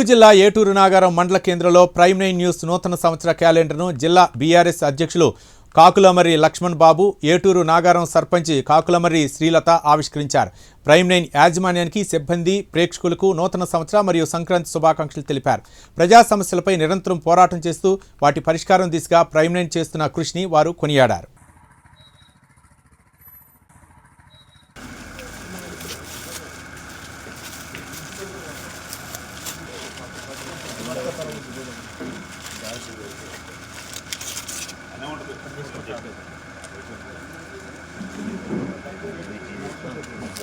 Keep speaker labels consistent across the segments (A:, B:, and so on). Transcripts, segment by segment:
A: ములుగు జిల్లా ఏటూరు నాగారం మండల కేంద్రంలో ప్రైమ్ నైన్ న్యూస్ నూతన సంవత్సర క్యాలెండర్ను జిల్లా బీఆర్ఎస్ అధ్యక్షులు కాకులమర్రి లక్ష్మణ్ బాబు ఏటూరు నాగారం సర్పంచ్ కాకులమర్రి శ్రీలత ఆవిష్కరించారు. ప్రైమ్ నైన్ యాజమాన్యానికి సిబ్బంది ప్రేక్షకులకు నూతన సంవత్సర మరియు సంక్రాంతి శుభాకాంక్షలు తెలిపారు. ప్రజా సమస్యలపై నిరంతరం పోరాటం చేస్తూ వాటి పరిష్కారం దిశగా ప్రైమ్ నైన్ చేస్తున్న కృషిని వారు కొనియాడారు.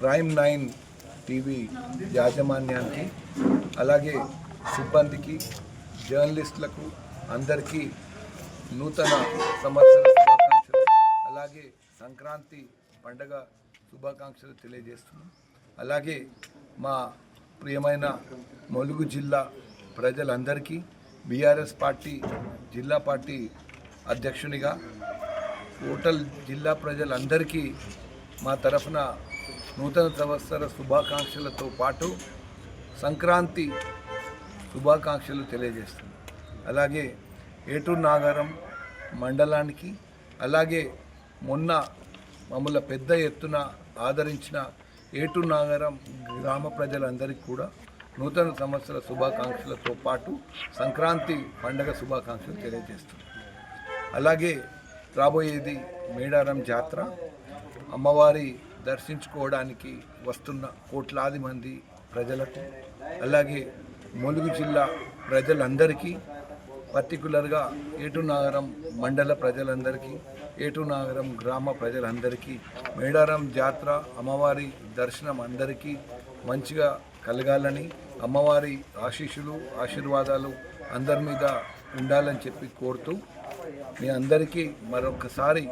B: ప్రైమ్ నైన్ టీవీ యాజమాన్యానికి అలాగే సిబ్బందికి జర్నలిస్టులకు అందరికీ నూతన సంవత్సర శుభాకాంక్షలు అలాగే సంక్రాంతి పండగ శుభాకాంక్షలు తెలియజేస్తున్నాం. అలాగే మా ప్రియమైన ములుగు జిల్లా ప్రజలందరికీ బీఆర్ఎస్ పార్టీ జిల్లా పార్టీ అధ్యక్షునిగా టోటల్ జిల్లా ప్రజలందరికీ మా తరఫున నూతన సంవత్సర శుభాకాంక్షలతో పాటు సంక్రాంతి శుభాకాంక్షలు తెలియజేస్తుంది. అలాగే ఏటూరు నాగారం మండలానికి అలాగే మొన్న మమ్మల్ని పెద్ద ఎత్తున ఆదరించిన ఏటూరు నాగారం గ్రామ ప్రజలందరికీ కూడా నూతన సంవత్సర శుభాకాంక్షలతో పాటు సంక్రాంతి పండగ శుభాకాంక్షలు తెలియజేస్తుంది అలాగే రాబోయేది మేడారం జాతర. అమ్మవారి దర్శించుకోవడానికి వస్తున్న కోట్లాది మంది ప్రజలకు అలాగే ములుగు జిల్లా ప్రజలందరికీ పర్టికులర్గా ఏటునాగరం మండల ప్రజలందరికీ ఏటునాగరం గ్రామ ప్రజలందరికీ మేడారం జాతర అమ్మవారి దర్శనం అందరికీ మంచిగా కలగాలని అమ్మవారి ఆశీస్సులు ఆశీర్వాదాలు అందరి మీద ఉండాలని చెప్పి కోరుతూ మీ అందరికీ మరొకసారి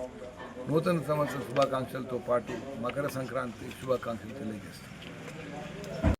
B: నూతన సంవత్సర శుభాకాంక్షలతో పాటు మకర సంక్రాంతి శుభాకాంక్షలు తెలియజేస్తాను